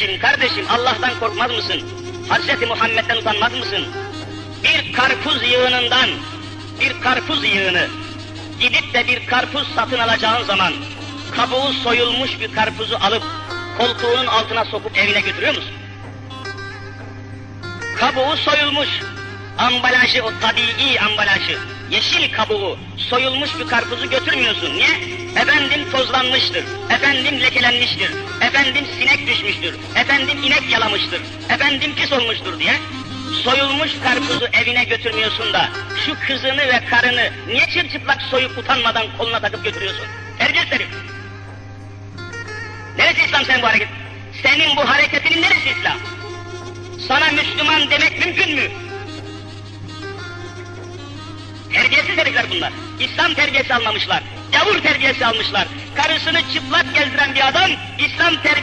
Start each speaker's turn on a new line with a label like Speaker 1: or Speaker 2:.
Speaker 1: Kardeşim Allah'tan korkmaz mısın? Hazreti Muhammed'den utanmaz mısın? Bir karpuz yığınından, bir karpuz yığını gidip de bir karpuz satın alacağın zaman kabuğu soyulmuş bir karpuzu alıp koltuğunun altına sokup evine götürüyor musun? Kabuğu soyulmuş, ambalajı o tabii ambalajı, yeşil kabuğu, soyulmuş bir karpuzu götürmüyorsun. Niye? Efendim tozlanmıştır, efendim lekelenmiştir, efendim sinek düşmüştür, efendim inek yalamıştır, efendim pis olmuştur diye. Soyulmuş karpuzu evine götürmüyorsun da şu kızını ve karını niye çırçıplak soyup utanmadan koluna takıp götürüyorsun? Herif. Neresi İslam senin bu hareket? Senin bu hareketinin neresi İslam? Sana Müslüman demek mümkün mü? Terbiyesiz herifler bunlar. İslam terbiyesi almamışlar. Gavur terbiyesi almışlar. Karısını çıplak gezdiren bir adam İslam terbiyesi